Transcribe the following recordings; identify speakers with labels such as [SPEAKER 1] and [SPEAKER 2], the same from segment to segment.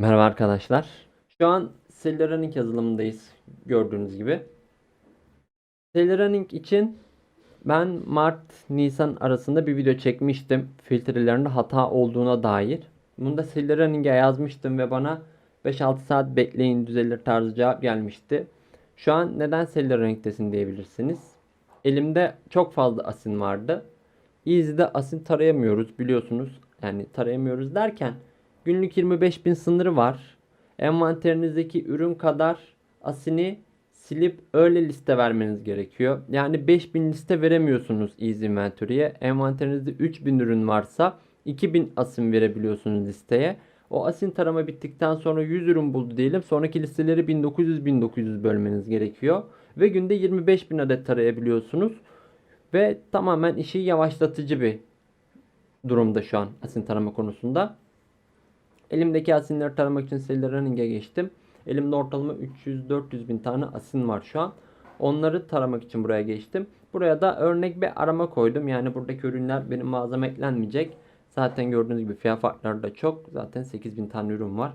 [SPEAKER 1] Merhaba arkadaşlar. Şu an Celerunning yazılımındayız gördüğünüz gibi. Celeruning için ben Mart-Nisan arasında bir video çekmiştim. Filtrelerinde hata olduğuna dair. Bunu da Celerunning'e yazmıştım ve bana 5-6 saat bekleyin düzelir tarzı cevap gelmişti. Şu an neden Celerunning'desin diyebilirsiniz. Elimde çok fazla asin vardı. Easy'de asin tarayamıyoruz biliyorsunuz. Yani tarayamıyoruz derken günlük 25 bin sınırı var. Envanterinizdeki ürün kadar asini silip öyle liste vermeniz gerekiyor. Yani 5000 liste veremiyorsunuz Easy Inventory'ye. Envanterinizde 3000 ürün varsa 2000 asin verebiliyorsunuz listeye. O asin tarama bittikten sonra 100 ürün buldu diyelim. Sonraki listeleri 1900-1900 bölmeniz gerekiyor. Ve günde 25 bin adet tarayabiliyorsunuz. Ve tamamen işi yavaşlatıcı bir durumda şu an asin tarama konusunda. Elimdeki asinleri taramak için Celerunning'e geçtim. Elimde ortalama 300-400 bin tane asin var şu an. Onları taramak için buraya geçtim. Buraya da örnek bir arama koydum. Yani buradaki ürünler benim mağazama eklenmeyecek. Zaten gördüğünüz gibi fiyat farkları da çok. Zaten 8000 tane ürün var.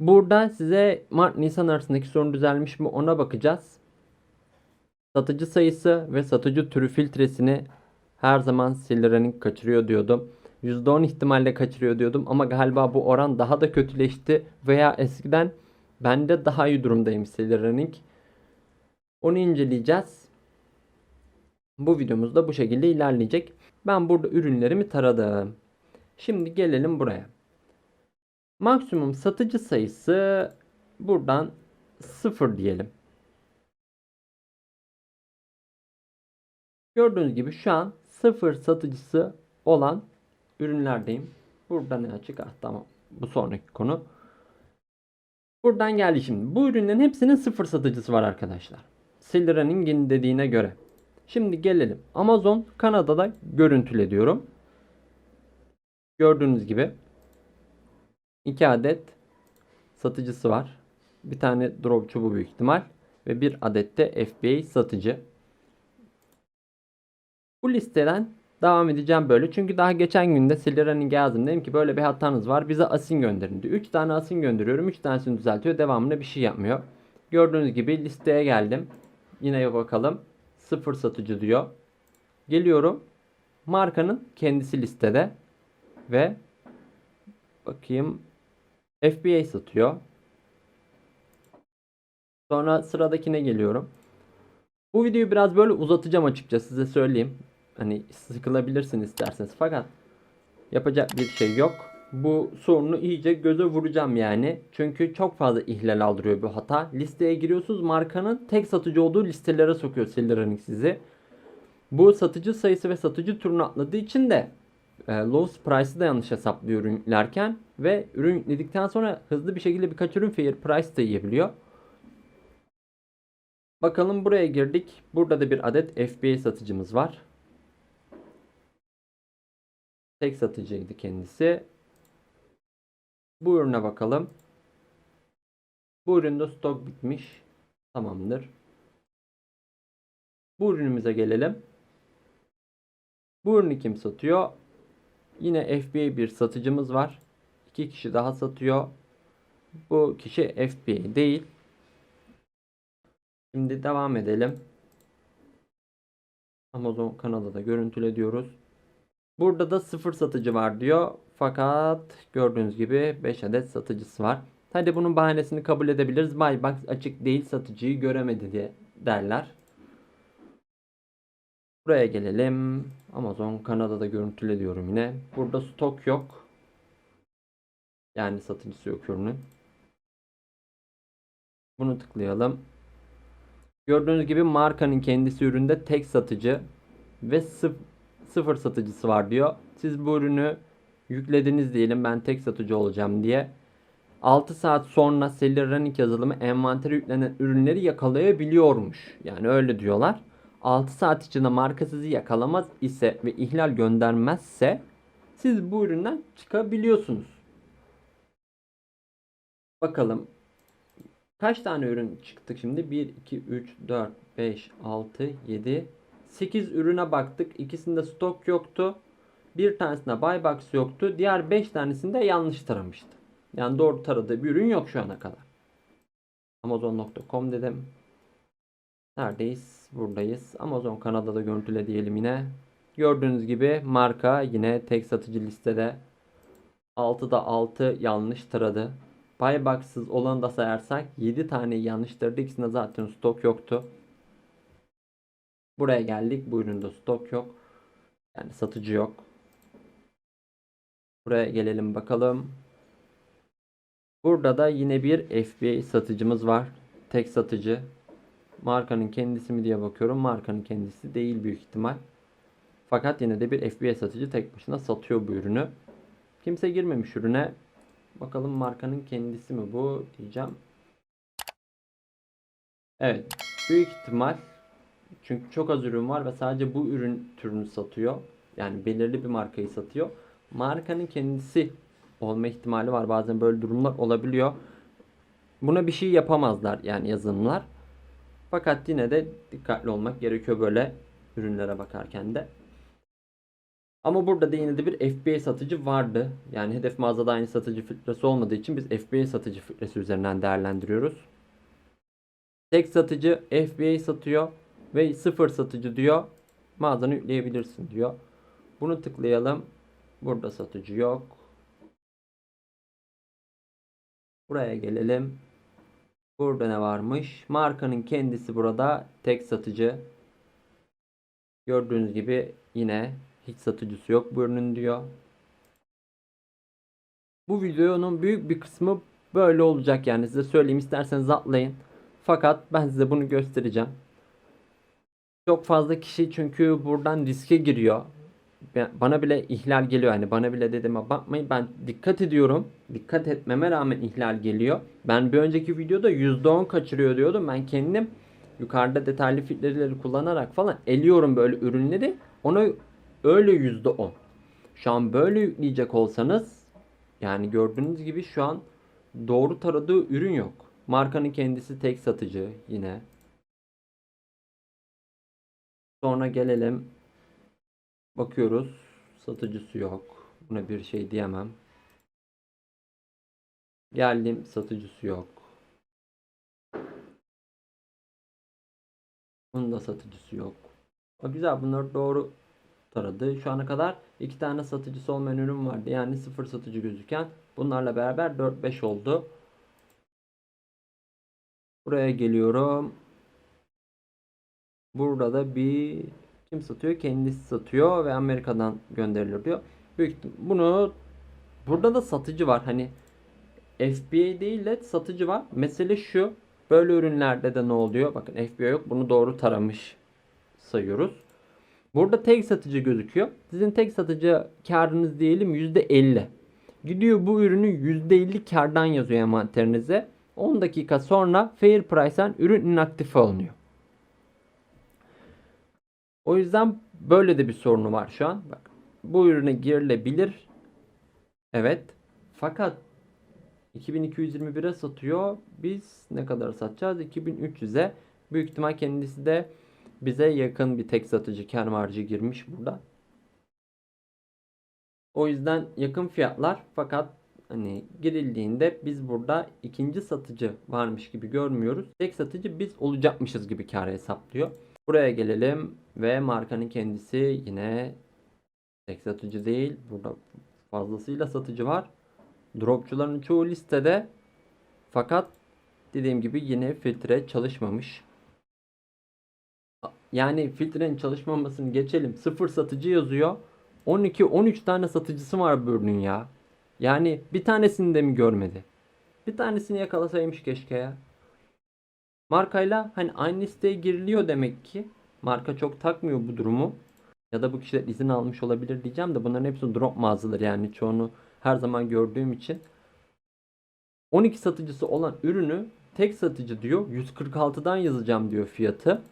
[SPEAKER 1] Burada size Mart-Nisan arasındaki sorun düzelmiş mi ona bakacağız. Satıcı sayısı ve satıcı türü filtresini her zaman Celerunnings kaçırıyor diyordum. %10 ihtimalle kaçırıyor diyordum ama galiba bu oran daha da kötüleşti veya eskiden bende daha iyi durumdayım Celerunnings. Onu inceleyeceğiz. Bu videomuz da bu şekilde ilerleyecek. Ben burada ürünlerimi taradım. Şimdi gelelim buraya. Maksimum satıcı sayısı buradan 0 diyelim. Gördüğünüz gibi şu an 0 satıcısı olan ürünlerdeyim. Burada ne açık? Ah, tamam. Bu sonraki konu. Buradan geldi şimdi. Bu ürünlerin hepsinin sıfır satıcısı var arkadaşlar. Celerunning'in dediğine göre. Şimdi gelelim. Amazon Kanada'da görüntüle diyorum. Gördüğünüz gibi 2 adet satıcısı var. Bir tane dropçu bu büyük ihtimal. Ve bir adet de FBA satıcı. Bu listeden devam edeceğim böyle. Çünkü daha geçen günde Celerunning'e yazdım. Dedim ki böyle bir hatanız var. Bize asin gönderin diyor. 3 tane asin gönderiyorum. 3 tanesini düzeltiyor. Devamında bir şey yapmıyor. Gördüğünüz gibi listeye geldim. Yine bakalım. Sıfır satıcı diyor. Geliyorum. Markanın kendisi listede. Ve bakayım FBA satıyor. Sonra sıradakine geliyorum. Bu videoyu biraz böyle uzatacağım açıkçası size söyleyeyim. Hani sıkılabilirsin isterseniz fakat yapacak bir şey yok. Bu sorunu iyice göze vuracağım yani. Çünkü çok fazla ihlal aldırıyor bu hata. Listeye giriyorsunuz markanın tek satıcı olduğu listelere sokuyor Celerunnings sizi. Bu satıcı sayısı ve satıcı turunu atladığı için de e, lowest price'ı da yanlış hesaplıyor ürün yüklerken ve ürün yükledikten sonra hızlı bir şekilde birkaç ürün fair price da yiyebiliyor. Bakalım buraya girdik. Burada da bir adet FBA satıcımız var. Tek satıcıydı kendisi. Bu ürüne bakalım. Bu üründe stok bitmiş. Tamamdır. Bu ürünümüze gelelim. Bu ürünü kim satıyor? Yine FBA bir satıcımız var. İki kişi daha satıyor. Bu kişi FBA değil. Şimdi devam edelim. Amazon Kanada'da görüntüle diyoruz. Burada da sıfır satıcı var diyor. Fakat gördüğünüz gibi 5 adet satıcısı var. Hadi bunun bahanesini kabul edebiliriz. Buybox açık değil satıcıyı göremedi diye derler. Buraya gelelim. Amazon Kanada'da görüntüle diyorum yine. Burada stok yok. Yani satıcısı yok ürünün. Bunu tıklayalım. Gördüğünüz gibi markanın kendisi üründe tek satıcı ve sıfır satıcısı var diyor. Siz bu ürünü yüklediniz diyelim ben tek satıcı olacağım diye. 6 saat sonra Celerunnings yazılımı envantere yüklenen ürünleri yakalayabiliyormuş. Yani öyle diyorlar. 6 saat içinde marka sizi yakalamaz ise ve ihlal göndermezse siz bu üründen çıkabiliyorsunuz. Bakalım kaç tane ürün çıktı şimdi? 1, 2, 3, 4, 5, 6, 7, 8 ürüne baktık. İkisinde stok yoktu. Bir tanesinde buy box yoktu. Diğer 5 tanesinde yanlış taramıştı. Yani doğru taradığı bir ürün yok şu ana kadar. Amazon.com dedim. Neredeyiz? Buradayız. Amazon Kanada'da görüntüle diyelim yine. Gördüğünüz gibi marka yine tek satıcı listede. 6'da 6 yanlış taradı. Buybox'sız olanı da sayarsak 7 tane yanlış taradı. İkisinde zaten stok yoktu. Buraya geldik. Bu üründe stok yok. Yani satıcı yok. Buraya gelelim bakalım. Burada da yine bir FBA satıcımız var. Tek satıcı. Markanın kendisi mi diye bakıyorum. Markanın kendisi değil büyük ihtimal. Fakat yine de bir FBA satıcı tek başına satıyor bu ürünü. Kimse girmemiş ürüne. Bakalım markanın kendisi mi bu diyeceğim. Evet. Büyük ihtimal. Çünkü çok az ürün var ve sadece bu ürün türünü satıyor. Yani belirli bir markayı satıyor. Markanın kendisi olma ihtimali var. Bazen böyle durumlar olabiliyor. Buna bir şey yapamazlar yani yazılımlar. Fakat yine de dikkatli olmak gerekiyor böyle ürünlere bakarken de. Ama burada da yine de bir FBA satıcı vardı. Yani hedef mağazada aynı satıcı filtresi olmadığı için biz FBA satıcı filtresi üzerinden değerlendiriyoruz. Tek satıcı FBA satıyor ve sıfır satıcı diyor. Mağazanı yükleyebilirsin diyor. Bunu tıklayalım. Burada satıcı yok. Buraya gelelim. Burada ne varmış? Markanın kendisi burada tek satıcı. Gördüğünüz gibi yine hiç satıcısı yok bu ürünün diyor. Bu videonun büyük bir kısmı böyle olacak yani size söyleyeyim isterseniz atlayın. Fakat ben size bunu göstereceğim. Çok fazla kişi çünkü buradan riske giriyor. Bana bile ihlal geliyor hani bana bile dediğime bakmayın ben dikkat ediyorum. Dikkat etmeme rağmen ihlal geliyor. Ben bir önceki videoda %10 kaçırıyor diyordum. Ben kendim yukarıda detaylı filtreleri kullanarak falan eliyorum böyle ürünleri. Ona öyle %10. Şu an böyle yükleyecek olsanız yani gördüğünüz gibi şu an doğru taradığı ürün yok. Markanın kendisi tek satıcı yine. Sonra gelelim Bakıyoruz. Satıcısı yok. Buna bir şey diyemem. Geldim satıcısı yok. Bunun da satıcısı yok. O güzel bunlar doğru taradı. Şu ana kadar iki tane satıcısı olmayan ürün vardı. Yani sıfır satıcı gözüken. Bunlarla beraber 4-5 oldu. Buraya geliyorum. Burada da bir kim satıyor? Kendisi satıyor ve Amerika'dan gönderilir diyor. Büyük bunu burada da satıcı var. Hani FBA değil de satıcı var. Mesele şu. Böyle ürünlerde de ne oluyor? Bakın FBA yok. Bunu doğru taramış sayıyoruz. Burada tek satıcı gözüküyor. Sizin tek satıcı karınız diyelim %50. Gidiyor bu ürünü %50 kardan yazıyor envanterinize. 10 dakika sonra Fair Price'ten ürün inaktif alınıyor. O yüzden böyle de bir sorunu var şu an. Bak bu ürüne girilebilir. Evet. Fakat 2221'e satıyor. Biz ne kadar satacağız? 2300'e. Büyük ihtimal kendisi de bize yakın bir tek satıcı kar marjı girmiş burada. O yüzden yakın fiyatlar fakat hani girildiğinde biz burada ikinci satıcı varmış gibi görmüyoruz. Tek satıcı biz olacakmışız gibi kar hesaplıyor. Buraya gelelim ve markanın kendisi yine tek satıcı değil. Burada fazlasıyla satıcı var. Dropçuların çoğu listede fakat dediğim gibi yine filtre çalışmamış. Yani filtrenin çalışmamasını geçelim. Sıfır satıcı yazıyor. 12-13 tane satıcısı var bu ürünün ya. Yani bir tanesini de mi görmedi? Bir tanesini yakalasaymış keşke ya. Markayla hani aynı listeye giriliyor demek ki. Marka çok takmıyor bu durumu. Ya da bu kişiler izin almış olabilir diyeceğim de bunların hepsi drop mağazaları yani çoğunu her zaman gördüğüm için. 12 satıcısı olan ürünü tek satıcı diyor 146'dan yazacağım diyor fiyatı.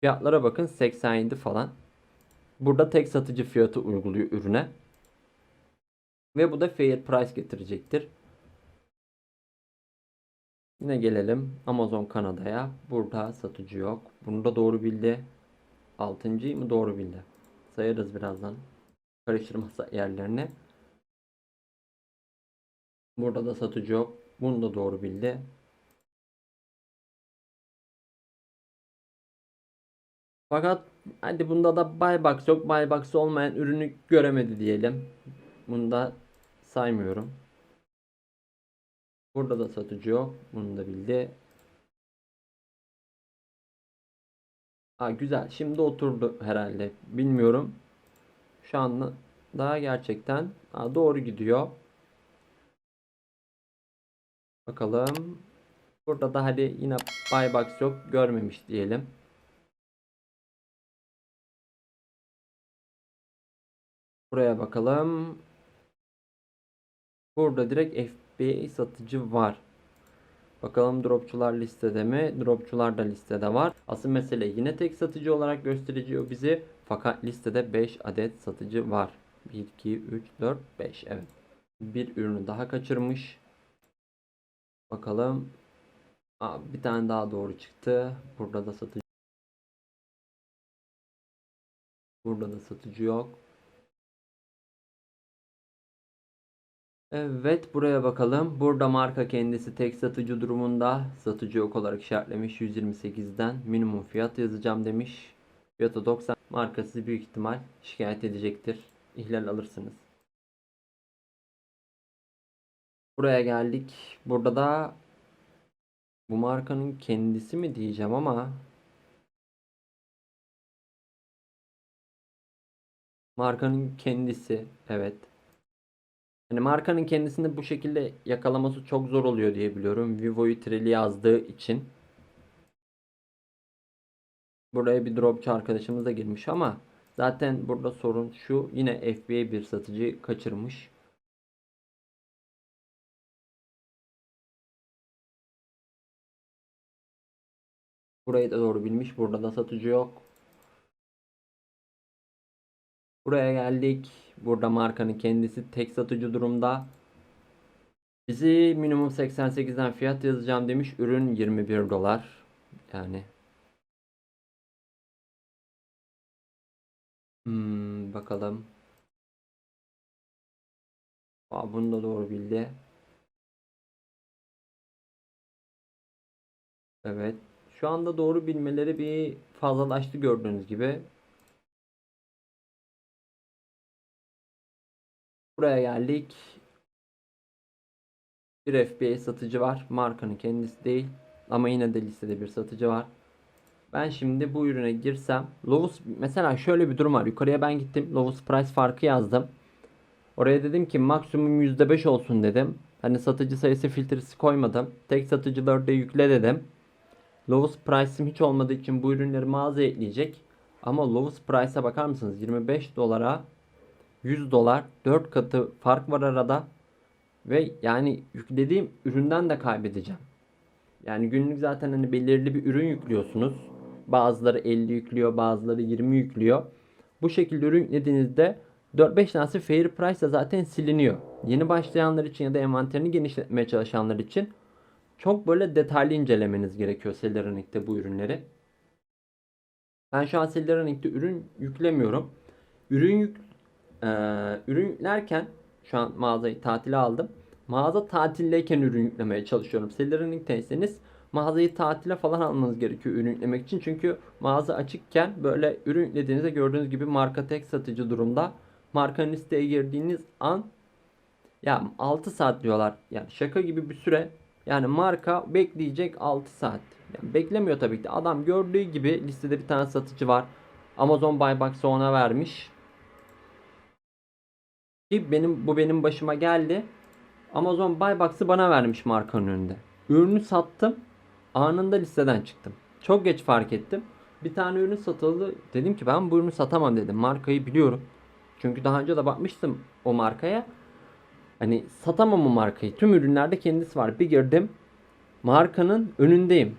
[SPEAKER 1] Fiyatlara bakın 87 falan. Burada tek satıcı fiyatı uyguluyor ürüne. Ve bu da fair price getirecektir. Yine gelelim Amazon Kanada'ya. Burada satıcı yok. Bunu da doğru bildi. Altıncıyı mı doğru bildi? Sayarız birazdan. Karıştırmasa yerlerine. Burada da satıcı yok. Bunu da doğru bildi. Fakat hadi bunda da buy box yok. Buy box olmayan ürünü göremedi diyelim. Bunu da saymıyorum. Burada da satıcı yok. Bunu da bildi. Ha güzel. Şimdi oturdu herhalde. Bilmiyorum. Şu anda daha gerçekten ha, doğru gidiyor. Bakalım. Burada da hadi yine buy box yok. Görmemiş diyelim. Buraya bakalım. Burada direkt FBA satıcı var. Bakalım dropçular listede mi? Dropçular da listede var. Asıl mesele yine tek satıcı olarak gösteriyor bizi. Fakat listede 5 adet satıcı var. 1, 2, 3, 4, 5. Evet. Bir ürünü daha kaçırmış. Bakalım. Aa, bir tane daha doğru çıktı. Burada da satıcı. Burada da satıcı yok. Evet buraya bakalım. Burada marka kendisi tek satıcı durumunda. Satıcı yok olarak işaretlemiş 128'den minimum fiyat yazacağım demiş. Fiyatı 90. Markası büyük ihtimal şikayet edecektir. İhlal alırsınız. Buraya geldik. Burada da bu markanın kendisi mi diyeceğim ama markanın kendisi evet. Hani markanın kendisini bu şekilde yakalaması çok zor oluyor diye biliyorum. Vivo'yu treli yazdığı için. Buraya bir dropçu arkadaşımız da girmiş ama zaten burada sorun şu yine FBA bir satıcı kaçırmış. Burayı da doğru bilmiş. Burada da satıcı yok. Buraya geldik. Burada markanın kendisi tek satıcı durumda. Bizi minimum 88'den fiyat yazacağım demiş. Ürün 21 dolar. Yani. Hmm, bakalım. Aa, bunu da doğru bildi. Evet. Şu anda doğru bilmeleri bir fazlalaştı gördüğünüz gibi. Buraya geldik. Bir FBA satıcı var. Markanın kendisi değil. Ama yine de listede bir satıcı var. Ben şimdi bu ürüne girsem. Lowest mesela şöyle bir durum var. Yukarıya ben gittim. Lowest price farkı yazdım. Oraya dedim ki maksimum %5 olsun dedim. Hani satıcı sayısı filtresi koymadım. Tek satıcıları da yükle dedim. Lowest price'im hiç olmadığı için bu ürünleri mağazaya ekleyecek. Ama lowest price'a bakar mısınız? 25 dolara 100 dolar 4 katı fark var arada. Ve yani yüklediğim üründen de kaybedeceğim. Yani günlük zaten hani belirli bir ürün yüklüyorsunuz. Bazıları 50 yüklüyor, bazıları 20 yüklüyor. Bu şekilde ürün yüklediğinizde 4-5 tanesi fair price zaten siliniyor. Yeni başlayanlar için ya da envanterini genişletmeye çalışanlar için çok böyle detaylı incelemeniz gerekiyor Celeronic'te bu ürünleri. Ben şu an Celeronic'te ürün yüklemiyorum. Ürün yük, e, ürün yüklerken şu an mağazayı tatile aldım. Mağaza tatildeyken ürün yüklemeye çalışıyorum. Celeronic'teyseniz mağazayı tatile falan almanız gerekiyor ürün yüklemek için. Çünkü mağaza açıkken böyle ürün yüklediğinizde gördüğünüz gibi marka tek satıcı durumda. Markanın listeye girdiğiniz an ya 6 saat diyorlar. Yani şaka gibi bir süre. Yani marka bekleyecek 6 saat. Yani beklemiyor tabii ki. Adam gördüğü gibi listede bir tane satıcı var. Amazon Buy Box'ı ona vermiş. Ki benim bu benim başıma geldi. Amazon Buy Box'ı bana vermiş markanın önünde. Ürünü sattım. Anında listeden çıktım. Çok geç fark ettim. Bir tane ürün satıldı. Dedim ki ben bu ürünü satamam dedim. Markayı biliyorum. Çünkü daha önce de bakmıştım o markaya. Hani satamam o markayı. Tüm ürünlerde kendisi var. Bir girdim. Markanın önündeyim.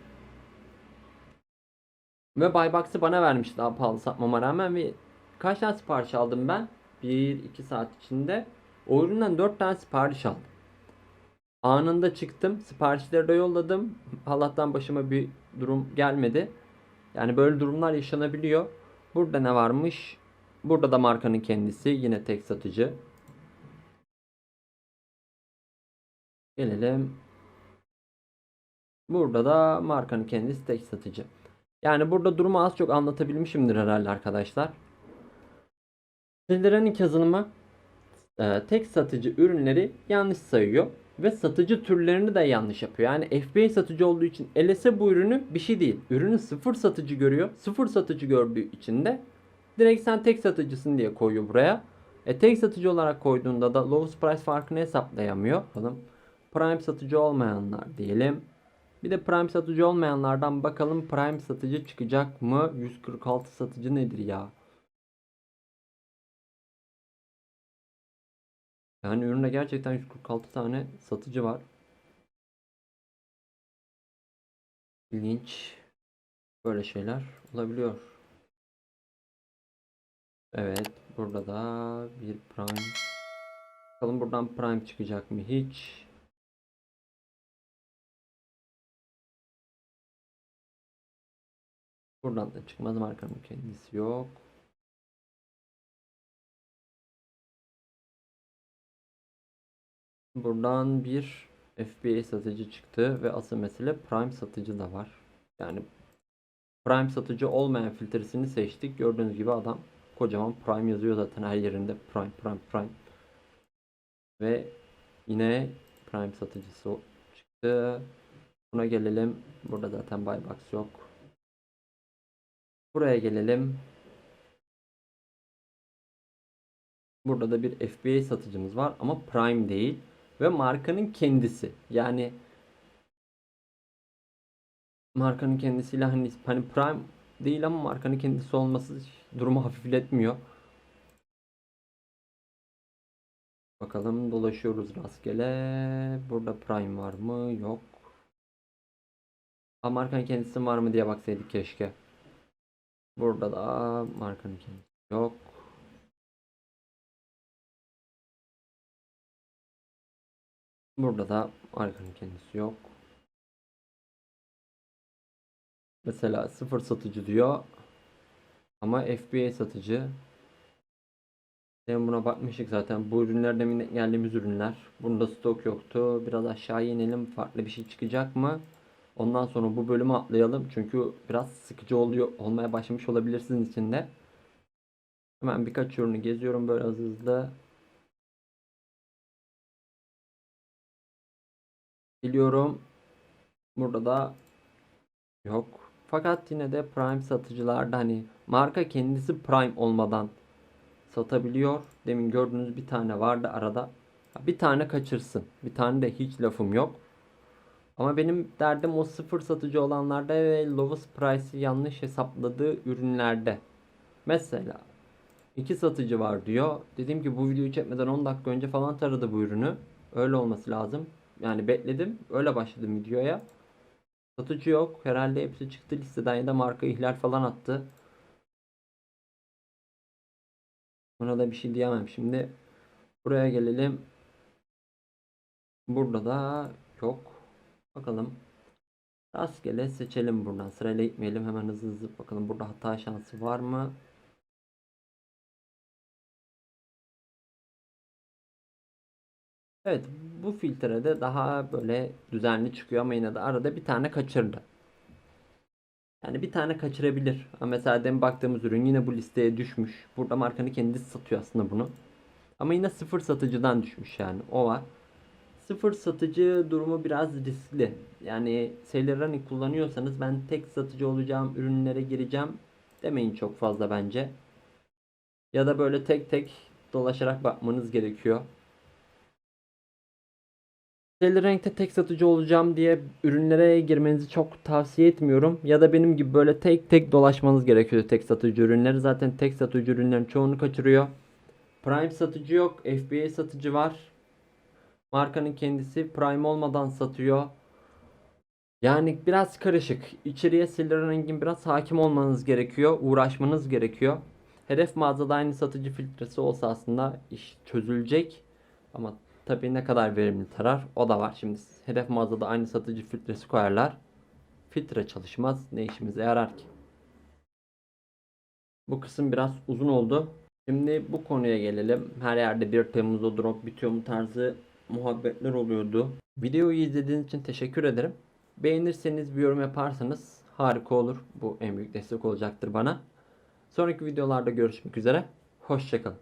[SPEAKER 1] Ve Buybox'ı bana vermiş daha pahalı satmama rağmen ve kaç tane sipariş aldım ben? 1-2 saat içinde. O üründen 4 tane sipariş aldım. Anında çıktım. Siparişleri de yolladım. Allah'tan başıma bir durum gelmedi. Yani böyle durumlar yaşanabiliyor. Burada ne varmış? Burada da markanın kendisi. Yine tek satıcı. Gelelim. Burada da markanın kendisi tek satıcı. Yani burada durumu az çok anlatabilmişimdir herhalde arkadaşlar. Sildirenin yazılımı e, tek satıcı ürünleri yanlış sayıyor ve satıcı türlerini de yanlış yapıyor. Yani FBA satıcı olduğu için LS'e bu ürünü bir şey değil. Ürünü sıfır satıcı görüyor. Sıfır satıcı gördüğü için de direkt sen tek satıcısın diye koyuyor buraya. E, tek satıcı olarak koyduğunda da lowest price farkını hesaplayamıyor. Bakalım. Prime satıcı olmayanlar diyelim. Bir de Prime satıcı olmayanlardan bakalım Prime satıcı çıkacak mı? 146 satıcı nedir ya? Yani üründe gerçekten 146 tane satıcı var. İlginç. Böyle şeyler olabiliyor. Evet. Burada da bir Prime. Bakalım buradan Prime çıkacak mı hiç? Buradan da çıkmaz markanın kendisi yok. Buradan bir FBA satıcı çıktı ve asıl mesele Prime satıcı da var. Yani Prime satıcı olmayan filtresini seçtik. Gördüğünüz gibi adam kocaman Prime yazıyor zaten her yerinde Prime Prime Prime. Ve yine Prime satıcısı çıktı. Buna gelelim. Burada zaten buy box yok. Buraya gelelim. Burada da bir FBA satıcımız var ama Prime değil ve markanın kendisi. Yani markanın kendisiyle hani, hani Prime değil ama markanın kendisi olması durumu hafifletmiyor. Bakalım dolaşıyoruz rastgele. Burada Prime var mı? Yok. Ha markanın kendisi var mı diye baksaydık keşke. Burada da markanın kendisi yok. Burada da markanın kendisi yok. Mesela sıfır satıcı diyor. Ama FBA satıcı. Ben buna bakmıştık zaten. Bu ürünler demin geldiğimiz ürünler. Bunda stok yoktu. Biraz aşağı inelim. Farklı bir şey çıkacak mı? Ondan sonra bu bölümü atlayalım. Çünkü biraz sıkıcı oluyor. Olmaya başlamış olabilir sizin için de. Hemen birkaç ürünü geziyorum böyle hızlı hızlı. Biliyorum. Burada da yok. Fakat yine de Prime satıcılarda hani marka kendisi Prime olmadan satabiliyor. Demin gördüğünüz bir tane vardı arada. Bir tane kaçırsın. Bir tane de hiç lafım yok. Ama benim derdim o sıfır satıcı olanlarda ve lowest price'ı yanlış hesapladığı ürünlerde. Mesela iki satıcı var diyor. Dedim ki bu videoyu çekmeden 10 dakika önce falan taradı bu ürünü. Öyle olması lazım. Yani bekledim. Öyle başladım videoya. Satıcı yok. Herhalde hepsi çıktı listeden ya da marka ihlal falan attı. Buna da bir şey diyemem. Şimdi buraya gelelim. Burada da yok. Bakalım. Rastgele seçelim buradan. Sırayla gitmeyelim. Hemen hızlı hızlı bakalım. Burada hata şansı var mı? Evet. Bu filtrede daha böyle düzenli çıkıyor ama yine de arada bir tane kaçırdı. Yani bir tane kaçırabilir. Mesela demin baktığımız ürün yine bu listeye düşmüş. Burada markanın kendisi satıyor aslında bunu. Ama yine sıfır satıcıdan düşmüş yani. O var. Sıfır satıcı durumu biraz riskli. Yani Sailor kullanıyorsanız ben tek satıcı olacağım ürünlere gireceğim demeyin çok fazla bence. Ya da böyle tek tek dolaşarak bakmanız gerekiyor. Sailor Rank'te tek satıcı olacağım diye ürünlere girmenizi çok tavsiye etmiyorum. Ya da benim gibi böyle tek tek dolaşmanız gerekiyor tek satıcı ürünleri. Zaten tek satıcı ürünlerin çoğunu kaçırıyor. Prime satıcı yok. FBA satıcı var. Markanın kendisi Prime olmadan satıyor. Yani biraz karışık. İçeriye Silver Ring'in biraz hakim olmanız gerekiyor. Uğraşmanız gerekiyor. Hedef mağazada aynı satıcı filtresi olsa aslında iş çözülecek. Ama tabii ne kadar verimli tarar o da var. Şimdi hedef mağazada aynı satıcı filtresi koyarlar. Filtre çalışmaz. Ne işimize yarar ki? Bu kısım biraz uzun oldu. Şimdi bu konuya gelelim. Her yerde 1 Temmuz'da drop bitiyor mu tarzı muhabbetler oluyordu. Videoyu izlediğiniz için teşekkür ederim. Beğenirseniz bir yorum yaparsanız harika olur. Bu en büyük destek olacaktır bana. Sonraki videolarda görüşmek üzere. Hoşçakalın.